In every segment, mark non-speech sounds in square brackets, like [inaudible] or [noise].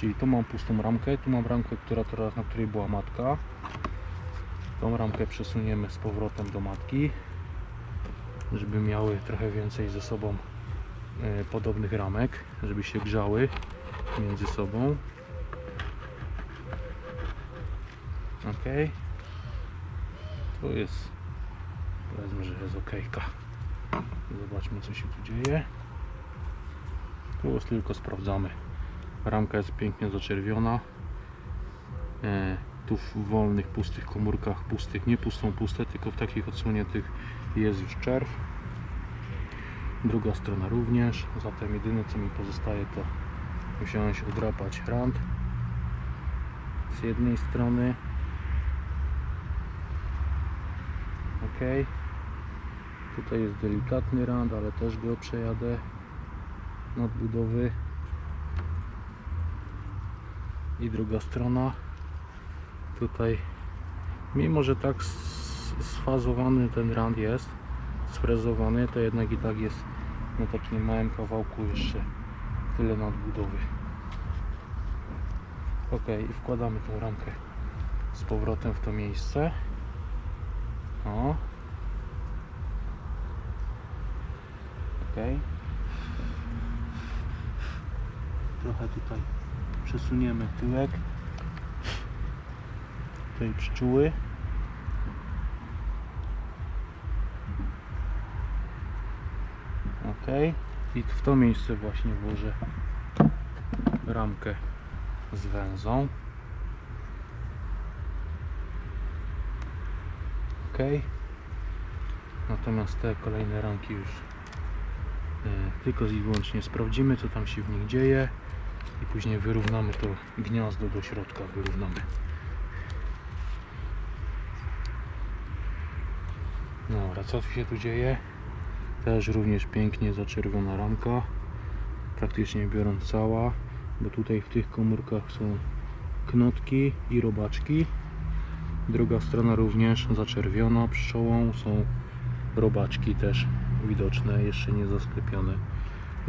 Czyli tu mam pustą ramkę, tu mam ramkę, która teraz, na której była matka. Tą ramkę przesuniemy z powrotem do matki, żeby miały trochę więcej ze sobą e, podobnych ramek, żeby się grzały między sobą. Ok. Tu jest, powiedzmy, że jest okejka. Zobaczmy co się tu dzieje. Tu tylko sprawdzamy. Ramka jest pięknie zaczerwiona. E, tu w wolnych, pustych komórkach, pustych, nie pustą, puste, tylko w takich odsłoniętych jest już czerw. Druga strona również. Zatem jedyne co mi pozostaje to wziąć, odrapać rand z jednej strony. Ok. Tutaj jest delikatny rand, ale też go przejadę nadbudowy i druga strona. Tutaj mimo, że tak sfazowany ten rand jest sfrezowany, to jednak i tak jest na takim małym kawałku jeszcze tyle nadbudowy. Ok i wkładamy tą ramkę z powrotem w to miejsce. O. Ok trochę tutaj przesuniemy tyłek tej pszczóły ok i w to miejsce właśnie włożę ramkę z węzą. Ok natomiast te kolejne ramki już e, tylko i wyłącznie sprawdzimy co tam się w nich dzieje później wyrównamy to gniazdo do środka wyrównamy. Dobra co się tu dzieje? Też również pięknie zaczerwona ramka praktycznie biorąc cała bo tutaj w tych komórkach są knotki i robaczki. Druga strona również zaczerwiona pszczołą są robaczki też widoczne jeszcze nie zasklepione.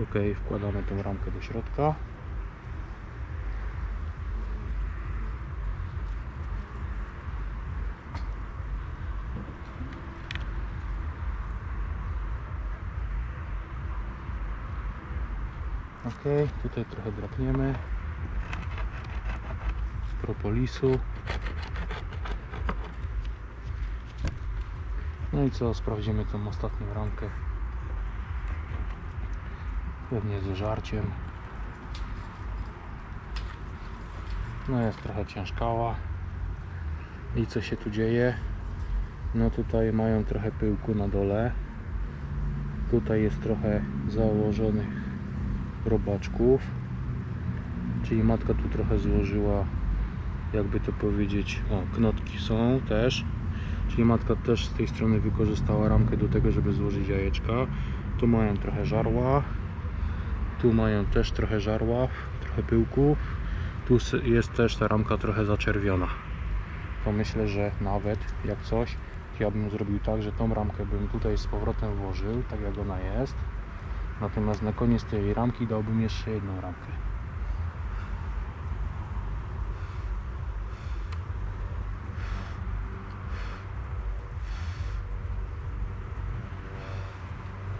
Ok wkładamy tą ramkę do środka Ok, tutaj trochę drapniemy z propolisu. No i co, sprawdzimy tą ostatnią ramkę. Pewnie z żarciem. No jest trochę ciężkała. I co się tu dzieje? No tutaj mają trochę pyłku na dole. Tutaj jest trochę założonych robaczków. Czyli matka tu trochę złożyła jakby to powiedzieć o knotki są też. Czyli matka też z tej strony wykorzystała ramkę do tego żeby złożyć jajeczka. Tu mają trochę żarła. Tu mają też trochę żarła trochę pyłku. Tu jest też ta ramka trochę zaczerwiona. To myślę, że nawet jak coś ja bym zrobił tak, że tą ramkę bym tutaj z powrotem włożył tak jak ona jest Natomiast na koniec tej ramki dałbym jeszcze jedną ramkę.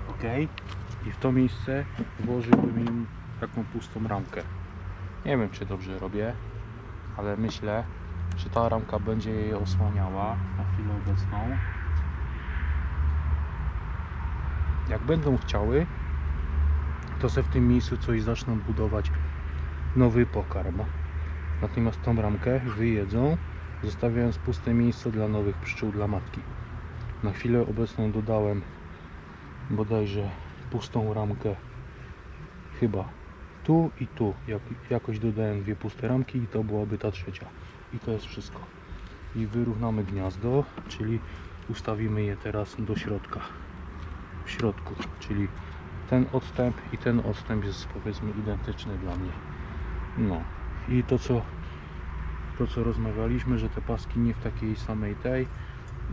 Ok. I w to miejsce włożyłbym im taką pustą ramkę. Nie wiem czy dobrze robię, ale myślę, że ta ramka będzie jej osłaniała na chwilę obecną. Jak będą chciały, to se w tym miejscu coś zaczną budować nowy pokarm. Natomiast tą ramkę wyjedzą, zostawiając puste miejsce dla nowych pszczół dla matki. Na chwilę obecną dodałem bodajże pustą ramkę chyba tu i tu. Jak, jakoś dodałem dwie puste ramki i to byłaby ta trzecia. I to jest wszystko. I wyrównamy gniazdo, czyli ustawimy je teraz do środka. W środku, czyli ten odstęp i ten odstęp jest powiedzmy identyczny dla mnie. No i to co to co rozmawialiśmy, że te paski nie w takiej samej tej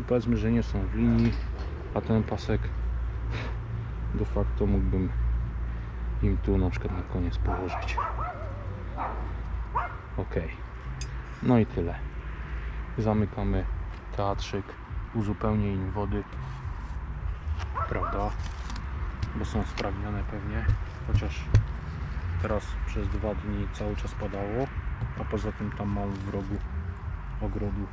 powiedzmy, że nie są w linii, a ten pasek [laughs] de facto mógłbym im tu na przykład na koniec położyć. Ok. No i tyle. Zamykamy teatrzyk. Uzupełnię im wody. Prawda? Bo są spragnione pewnie. Chociaż teraz przez dwa dni cały czas padało. A poza tym tam mam w rogu ogrodu